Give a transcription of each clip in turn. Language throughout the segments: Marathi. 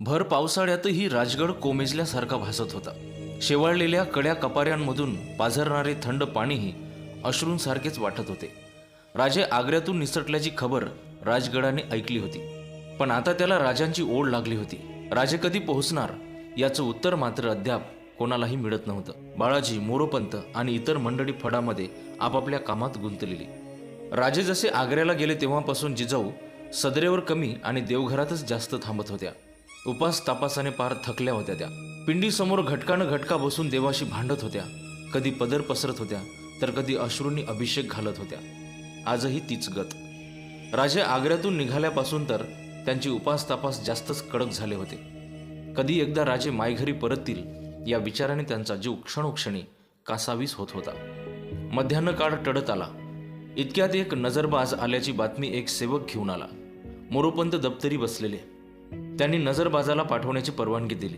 भर पावसाळ्यातही राजगड कोमेजल्यासारखा भासत होता. शेवाळलेल्या कड्या कपाऱ्यांमधून पाझरणारे थंड पाणीही अश्रूंसारखेच वाटत होते. राजे आग्र्यातून निसटल्याची खबर राजगडाने ऐकली होती. पण आता त्याला राजांची ओढ लागली होती. राजे कधी पोहोचणार याचं उत्तर मात्र अद्याप कोणालाही मिळत नव्हतं. बाळाजी मोरोपंत आणि इतर मंडळी फडामध्ये आपापल्या कामात गुंतलेली. राजे जसे आग्र्याला गेले तेव्हापासून जिजाऊ सदरेवर कमी आणि देवघरातच जास्त थांबत होत्या. उपास तापासाने पार थकल्या होत्या त्या. पिंडीसमोर घटकानं घटका बसून देवाशी भांडत होत्या. कधी पदर पसरत होत्या तर कधी अश्रूंनी अभिषेक घालत होत्या. आजही तीच गत. राजे आग्र्यातून निघाल्यापासून तर त्यांची उपास तापास जास्तच कडक झाले होते. कधी एकदा राजे मायघरी परततील या विचाराने त्यांचा जीव क्षणोक्षणी कासावीस होत होता. मध्यान्ह काळ टळत आला. इतक्यात एक नजरबाज आल्याची बातमी एक सेवक घेऊन आला. मोरोपंत दप्तरी बसलेले. त्यांनी नजरबाजाला पाठवण्याची परवानगी दिली.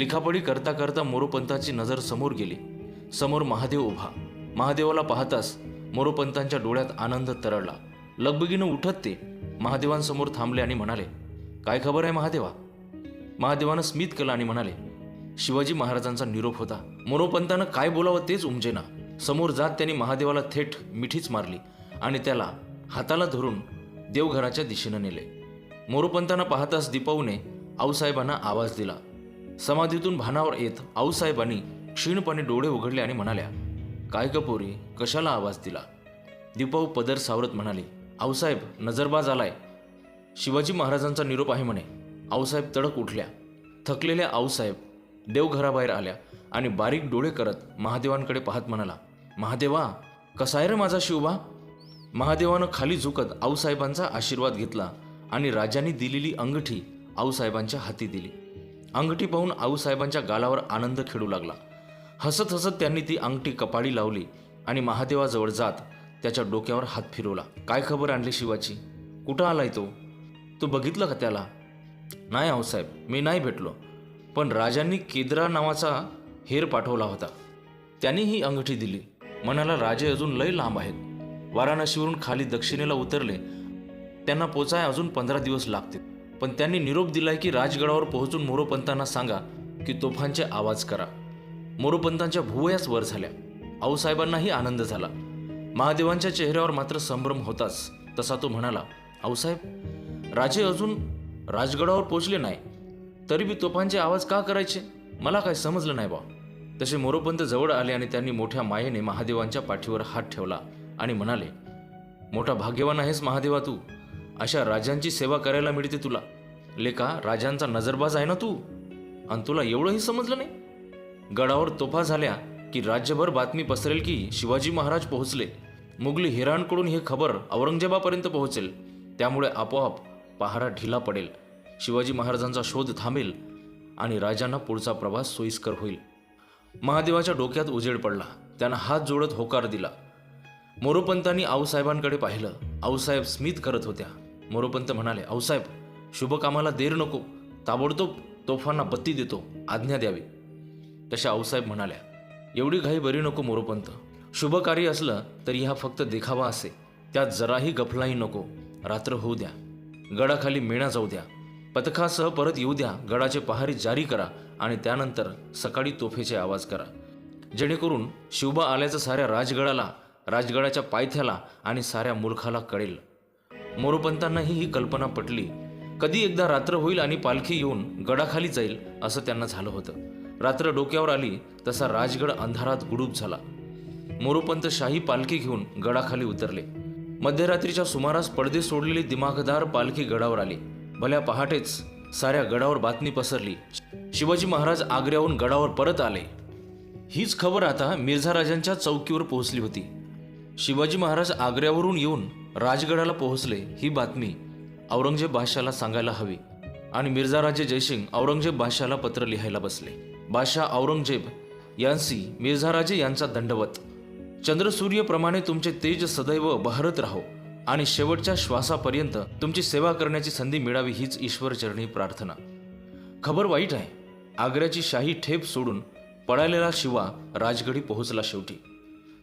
लिखापडी करता करता मोरोपंतांची नजर समोर गेली. समोर महादेव उभा. महादेवाला पाहताच मोरोपंतांच्या डोळ्यात आनंद तरळला. लगबगीनं उठत ते महादेवांसमोर थांबले आणि म्हणाले काय खबर आहे महादेवा? महादेवानं स्मित केलं आणि म्हणाले शिवाजी महाराजांचा निरोप होता. मोरोपंतानं काय बोलावं तेच उमजेना. समोर जात त्यांनी महादेवाला थेट मिठीच मारली आणि त्याला हाताला धरून देवघराच्या दिशेनं नेले. मोरोपंतांना पाहताच दीपाऊने आऊसाहेबांना आवाज दिला. समाधीतून भानावर येत आऊसाहेबांनी क्षीणपणे डोळे उघडले आणि म्हणाल्या काय कपोरी कशाला आवाज दिला? दीपाऊ पदर सावरत म्हणाले आऊसाहेब नजरबाज आलाय. शिवाजी महाराजांचा निरोप आहे म्हणे. आऊसाहेब तडक उठल्या. थकलेल्या आऊसाहेब देवघराबाहेर आल्या आणि बारीक डोळे करत महादेवांकडे पाहत म्हणाला महादेवा कसा आहे रे माझा शिवबा? महादेवानं खाली झुकत आऊसाहेबांचा आशीर्वाद घेतला आणि राजांनी दिलेली अंगठी आऊसाहेबांच्या हाती दिली. अंगठी पाहून आऊसाहेबांच्या गालावर आनंद खेळू लागला. हसत हसत त्यांनी ती अंगठी कपाळी लावली आणि महादेवाजवळ जात त्याच्या डोक्यावर हात फिरवला. काय खबर आणली शिवाची? कुठं आलाय तो? तू बघितलं का त्याला? नाही आऊसाहेब मी नाही भेटलो. पण राजांनी केद्रा नावाचा हेर पाठवला होता. त्यांनी ही अंगठी दिली. मनाला राजे अजून लय लांब आहेत. वाराणसीवरून खाली दक्षिणेला उतरले त्यांना पोचाय अजून पंधरा दिवस लागतील. पण त्यांनी निरोप दिलाय की राजगडावर पोहोचून मोरोपंतांना सांगा की तोफांचे आवाज करा. मोरोपंतांच्या भुवयाच वर झाल्या. आऊसाहेबांनाही आनंद झाला. महादेवांच्या चेहऱ्यावर मात्र संभ्रम होताच तसा तो म्हणाला आऊसाहेब राजे अजून राजगडावर पोचले नाही. तरी बी तोफांचे आवाज का करायचे? मला काय समजलं नाही बा. तसे मोरोपंत जवळ आले आणि त्यांनी मोठ्या मायेने महादेवांच्या पाठीवर हात ठेवला आणि म्हणाले मोठा भाग्यवान आहेस महादेवा तू. अशा राजांची सेवा करायला मिळते तुला. लेका राजांचा नजरबाज आहे ना तू? आणि तुला एवढंही समजलं नाही? गडावर तोफा झाल्या की राज्यभर बातमी पसरेल की शिवाजी महाराज पोहोचले. मुघली हिराणकडून ही खबर औरंगजेबापर्यंत पोहोचेल. त्यामुळे आपोआप पहारा ढिला पडेल. शिवाजी महाराजांचा शोध थांबेल आणि राजांना पुढचा प्रवास सोयीस्कर होईल. महादेवाच्या डोक्यात उजेड पडला. त्यानं हात जोडत होकार दिला. मोरोपंतांनी आऊसाहेबांकडे पाहिलं. आऊसाहेब स्मित करत होत्या. मोरोपंत म्हणाले औसाहेब शुभकामाला देर नको. ताबडतोब तोफांना बत्ती देतो आज्ञा द्यावी. तशा आऊसाहेब म्हणाल्या एवढी घाई बरी नको मोरोपंत. शुभ कार्य असलं तरी हा फक्त देखावा असे. त्यात जराही गफलाही नको. रात्र होऊ द्या. गडाखाली मेणा जाऊ द्या. पथकासह परत येऊ द्या. गडाचे पहारी जारी करा आणि त्यानंतर सकाळी तोफेचे आवाज करा. जेणेकरून शिवबा आल्याचं साऱ्या राजगडाला राजगडाच्या पायथ्याला आणि साऱ्या मुलखाला कळेल. मोरोपंतांनाही ही कल्पना पटली. कधी एकदा रात्र होईल आणि पालखी येऊन गडाखाली जाईल असं त्यांना झालं होतं. रात्र डोक्यावर आली तसा राजगड अंधारात गुडूप झाला. मोरोपंत शाही पालखी घेऊन गडाखाली उतरले. मध्यरात्रीच्या सुमारास पडदे सोडलेली दिमागदार पालखी गडावर आली. भल्या पहाटेच साऱ्या गडावर बातमी पसरली. शिवाजी महाराज आग्र्याहून गडावर परत आले. हीच खबर आता मिर्झा राजांच्या चौकीवर पोहोचली होती. शिवाजी महाराज आग्र्यावरून येऊन राजगडाला पोहोचले ही बातमी औरंगजेब बादशाला सांगायला हवी आणि मिर्झा राजे जयसिंग औरंगजेब बादशाला पत्र लिहायला बसले. बादशाह औरंगजेब यांसी मिर्झा राजे यांचा दंडवत. चंद्रसूर्यप्रमाणे तुमचे तेज सदैव बहरत राहो आणि शेवटच्या श्वासापर्यंत तुमची सेवा करण्याची संधी मिळावी हीच ईश्वरचरणी प्रार्थना. खबर वाईट आहे. आग्र्याची शाही ठेप सोडून पळालेला शिवा राजगडी पोहोचला शेवटी.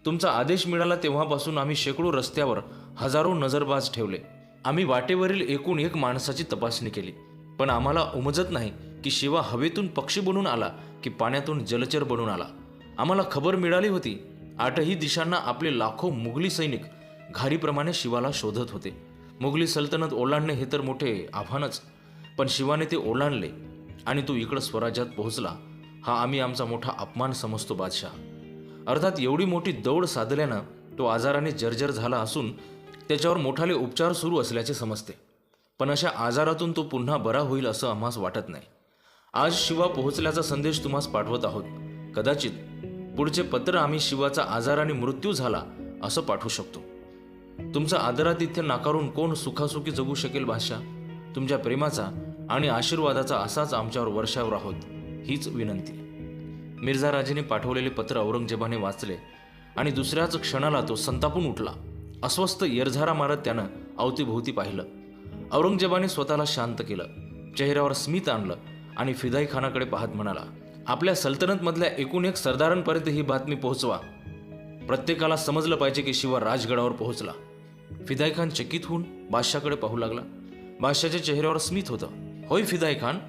तुमचा आदेश मिळाला तेव्हापासून आम्ही शेकडो रस्त्यावर हजारो नजरबाज ठेवले. आम्ही वाटेवरील एकूण एक माणसाची तपासणी केली. पण आम्हाला उमजत नाही की शिवा हवेतून पक्षी बनून आला की पाण्यातून जलचर बनून आला. आम्हाला खबर मिळाली होती. आठही दिशांना आपले लाखो मुघली सैनिक घारीप्रमाणे शिवाला शोधत होते. मुघली सल्तनत ओलांडणे हे तर मोठे आव्हानच पण शिवाने ते ओलांडले आणि तो इकडं स्वराज्यात पोहोचला. हा आम्ही आमचा मोठा अपमान समजतो बादशाह. अर्थात एवढी मोठी दौड साधल्यानं तो आजाराने जर्जर झाला असून त्याच्यावर मोठाले उपचार सुरू असल्याचे समजते. पण अशा आजारातून तो पुन्हा बरा होईल असं आम्हास वाटत नाही. आज शिवा पोहोचल्याचा संदेश तुम्हास पाठवत आहोत. कदाचित पुढचे पत्र आम्ही शिवाचा आजाराने मृत्यू झाला असं पाठवू शकतो. तुमचं आदरातिथ्य नाकारून कोण सुखासुखी जगू शकेल भाषा? तुमच्या प्रेमाचा आणि आशीर्वादाचा असाच आमच्यावर वर्षावर आहोत हीच विनंती. मिर्झा राजेने पाठवलेले पत्र औरंगजेबाने वाचले आणि दुसऱ्याच क्षणाला तो संतापून उठला. अस्वस्थ येरझारा मारत त्यानं अवतीभोवती पाहिलं. औरंगजेबाने स्वतःला शांत केलं. चेहऱ्यावर स्मित आणलं आणि फिदाई खानाकडे पाहत म्हणाला आपल्या सल्तनतमधल्या एकूण एक सरदारांपर्यंत ही बातमी पोहोचवा. प्रत्येकाला समजलं पाहिजे की शिवा राजगडावर पोहोचला. फिदाई खान चकित होऊन बादशाकडे पाहू लागला. बादशाच्या चेहऱ्यावर स्मित होतं. होय फिदाई खान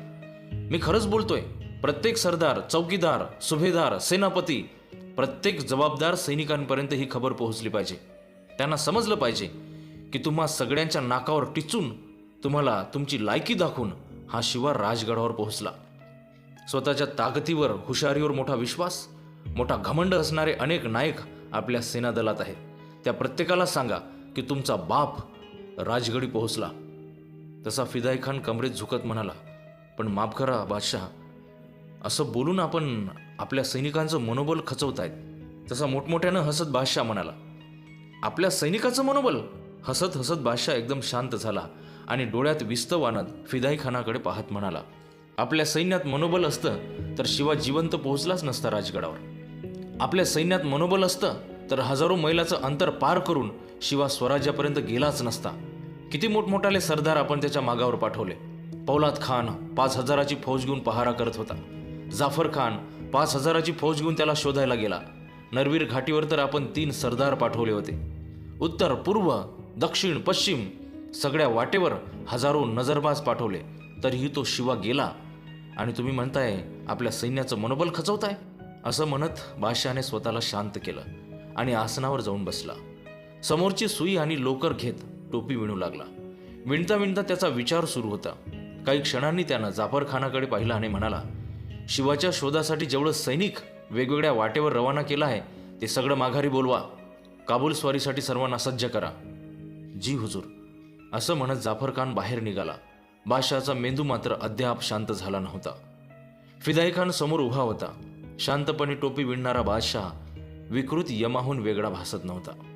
मी खरंच बोलतोय. प्रत्येक सरदार चौकीदार सुभेदार सेनापती प्रत्येक जबाबदार सैनिकांपर्यंत ही खबर पोहोचली पाहिजे. त्यांना समजलं पाहिजे की तुम्हा सगळ्यांच्या नाकावर टिचून तुम्हाला तुमची लायकी दाखवून हा शिवा राजगडावर पोहोचला. स्वतःच्या ताकदीवर हुशारीवर मोठा विश्वास मोठा घमंड असणारे अनेक नायक आपल्या सेनादलात आहेत. त्या प्रत्येकाला सांगा की तुमचा बाप राजगडी पोहोचला. तसा फिदाई खान कमरेत झुकत म्हणाला पण माफ करा बादशाह असं बोलून आपण आपल्या सैनिकांचं मनोबल खचवत आहेत तसा मोठमोठ्यानं हसत बादशाह म्हणाला आपल्या सैनिकाचं मनोबल. हसत हसत बादशाह एकदम शांत झाला आणि डोळ्यात विस्तव आणत फिदाई खानाकडे पाहत म्हणाला आपल्या सैन्यात मनोबल असतं तर शिवा जिवंत पोहोचलाच नसता राजगडावर. आपल्या सैन्यात मनोबल असतं तर हजारो मैलाचं अंतर पार करून शिवा स्वराज्यापर्यंत गेलाच नसता. किती मोठमोठाले सरदार आपण त्याच्या मागावर पाठवले. पौलाद खान पाच हजाराची फौज घेऊन पहारा करत होता. जाफर खान पाच हजाराची फौज घेऊन त्याला शोधायला गेला. नरवीर घाटीवर तर आपण तीन सरदार पाठवले होते. उत्तर पूर्व दक्षिण पश्चिम सगळ्या वाटेवर हजारो नजरबाज पाठवले. तरीही तो शिवा गेला. आणि तुम्ही म्हणताय आपल्या सैन्याचं मनोबल खचवताय? असं म्हणत बादशहाने स्वतःला शांत केलं आणि आसनावर जाऊन बसला. समोरची सुई आणि लोकर घेत टोपी विणू लागला. विणता विणता त्याचा विचार सुरू होता. काही क्षणांनी त्यानं जाफरखानाकडे पाहिला पाहिलं आणि म्हणाला शिवाच्या शोधासाठी जेवढं सैनिक वेगवेगळ्या वाटेवर रवाना केलं आहे ते सगळं माघारी बोलवा. काबूल स्वारीसाठी सर्वांना सज्ज करा. जी हुजूर असं म्हणत जाफर खान बाहेर निघाला. बादशहाचा मेंदू मात्र अद्याप शांत झाला नव्हता. फिदाई खान समोर उभा होता. शांतपणे टोपी विणणारा बादशाह विकृत यमाहून वेगळा भासत नव्हता.